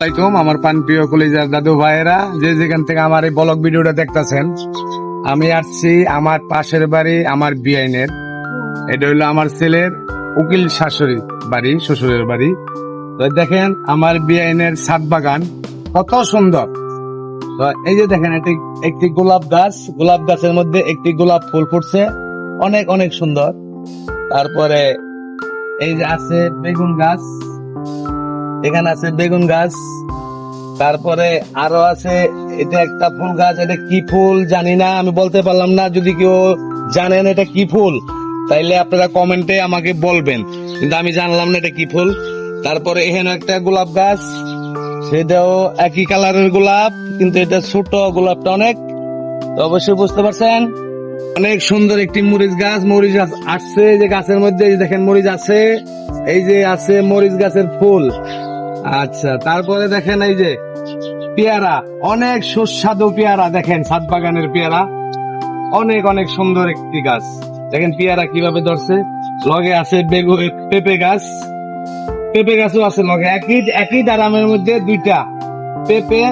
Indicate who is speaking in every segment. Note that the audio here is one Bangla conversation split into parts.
Speaker 1: আসসালামাইকুম আমার প্রিয় কলেজার দাদু ভাইয়েরা। যে যেখান থেকে আমার এই ব্লগ ভিডিওটা দেখতেছেন, আমি আসছি আমার পাশের বাড়ি, আমার বিআইনের। এটা হইল আমার ছেলের উকিল শাশুড়ি বাড়ি, শ্বশুরের বাড়ি। তো দেখেন, আমার বিআইনের ছাদ বাগান কত সুন্দর। তো এই যে দেখেন একটি একটি গোলাপ গাছ। গোলাপ গাছের মধ্যে একটি গোলাপ ফুল ফুটছে। অনেক অনেক সুন্দর। তারপরে এই যে আছে বেগুন গাছ। এখানে আছে বেগুন গাছ, তারপরে আরও আছে, এটা একটা ফুল গাছ, এটা কি ফুল জানি না, আমি বলতে পারলাম না, যদি কেউ জানেন এটা কি ফুল, তাইলে আপনারা কমেন্টে আমাকে বলবেন, কিন্তু আমি জানলাম না এটা কি ফুল। তারপরে এখানে একটা গোলাপ গাছ, সেটাও একই কালারের গোলাপ, কিন্তু এটা ছোট গোলাপটা অনেক অবশ্যই বুঝতে পারছেন? অনেক সুন্দর একটি মরিচ গাছ মরিচ গাছ আসছে যে গাছের মধ্যে দেখেন মরিচ আছে, এই যে আছে মরিচ গাছের ফুল। আচ্ছা তারপরে দেখেন এই যে পেয়ারা, অনেক সুস্বাদু পেয়ারা দেখেন সাত বাগানের পেয়ারা। অনেক অনেক সুন্দর একটি গাছ। দেখেন পেয়ারা কীভাবে ধরছে। লগে আছে বেগু, পেঁপে গাছ। পেঁপে গাছও আছে লগে। একই একই দারামের মধ্যে দুইটা। পেঁপে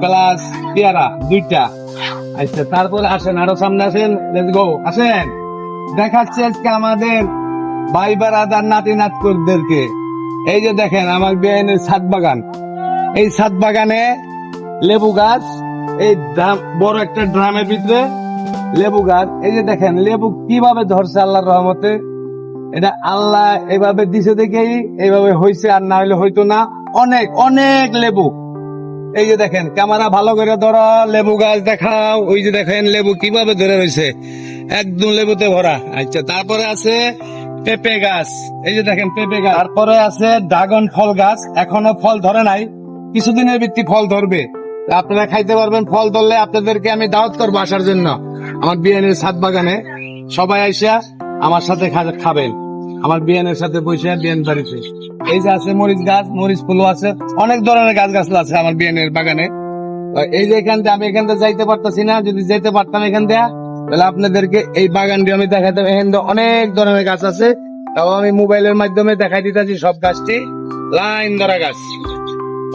Speaker 1: প্লাস পেয়ারা, দুইটা। আচ্ছা তারপরে আসেন, আরও সামনে আসেন। লেটস গো আসেন। দেখাচ্ছি আজকে আমাদের ভাই বারাদার নাতি নাতকুরদেরকে এই যে দেখেন, আমার বেআইনের ছাদ বাগান। এই ছাদ বাগানে লেবু গাছ, এই বড় একটা ড্রামের ভিতরে লেবু গাছ। এই যে দেখেন, লেবু কীভাবে ধরছে আল্লাহর রহমতে? এটা আল্লাহ এভাবে দিছে দেখেই এইভাবে হইছে আর না হইলে হইতো না। অনেক অনেক লেবু। এই যে দেখেন, ক্যামেরা ভালো করে ধরো, লেবু গাছ দেখাও। ওই যে দেখেন, লেবু কীভাবে ধরে রয়েছে। একদম লেবুতে ভরা। আচ্ছা তারপরে আছে পেঁপে গাছ। এই যে দেখেন পেঁপে গাছ। তারপরে আছে ড্রাগন ফল গাছ। এখনও ফল ধরে নাই। কিছুদিনের ভিত্তি ফল ধরবে। আপনারা খাইতে পারবেন। ফল ধরলে আপনাদেরকে আমি দাওয়াত করব আসার জন্য। আমার বিয়ানের ছাদ বাগানে। সবাই আইসা আমার সাথে খাবেন। আমার বিয়ানের সাথে বসে বিয়ান বাড়িতে। এই যে আছে মরিচ গাছ, মরিচ ফুলও আছে। অনেক ধরনের গাছ গাছ আছে আমার বিয়ানের বাগানে। এই যে এখান থেকে আমি এখান থেকে যাইতে পারতাছি না। যদি যেতে পারতাম এখান থেকে তাহলে আপনাদেরকে এই বাগানটি আমি দেখাতাম এখান অনেক ধরনের গাছ আছে। তাও আমি মোবাইলের মাধ্যমে দেখাই দিতেছি সব গাছটি। লাইন ধরা গাছ।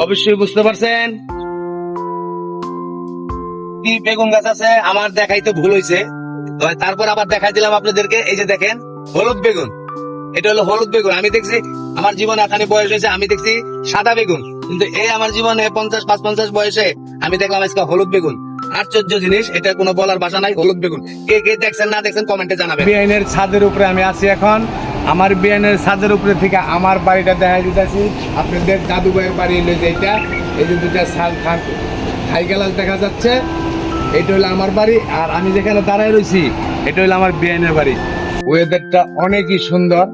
Speaker 1: অবশ্যই বুঝতে পারছেন? বেগুন গাছ আছে? আমার দেখাইতে ভুল হয়েছে। তারপর আবার দেখাই দিলাম আপনাদেরকে। এই যে দেখেন, হলুদ বেগুন। এটা হলো হলুদ বেগুন। আমি দেখছি আমার জীবন এখানে বয়স হয়েছে, আমি দেখছি সাদা বেগুন। কিন্তু এই আমার জীবনে পঞ্চাশ পাঁচ পঞ্চাশ বয়সে আমি দেখলাম আজকে হলুদ বেগুন। আশ্চর্য জিনিস, এটা কোনো বলার ভাষা নাই। হলুদ বেগুন। কে কে দেখছেন, না দেখছেন, কমেন্টে জানাবেন। বিআইনের ছাদের উপরে আমি আছি এখন। আমার বিআইনের ছাদের উপরে থেকে আমার বাড়িটা দেখা দিতেছি। আপনাদের দাদু ভাইয়ের বাড়ি হলো যেটা এই যে দুটা শাল খান খাই গেলাস দেখা যাচ্ছে। এটা হলো আমার বাড়ি, আর আমি যেখানে দাঁড়ায় রয়েছি এটা হলো আমার বিআইনের বাড়ি। ওয়েদারটা অনেকই সুন্দর,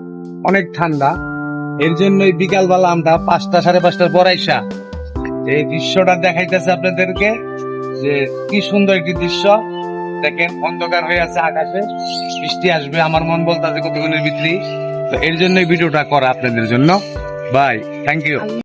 Speaker 1: অনেক ঠান্ডা। এর জন্যই বিকালবেলা আমরা পাঁচটা সাড়ে পাঁচটার পর আইসা, এই দৃশ্যটা দেখাইতেছে আপনাদেরকে। যে কি সুন্দর একটি দৃশ্য। দেখেন, অন্ধকার হয়ে আছে আকাশে। বৃষ্টি আসবে, আমার মন বলতে আছে কতক্ষণের ভিতরে তো এর জন্যই ভিডিওটা করা আপনাদের জন্য। Bye thank you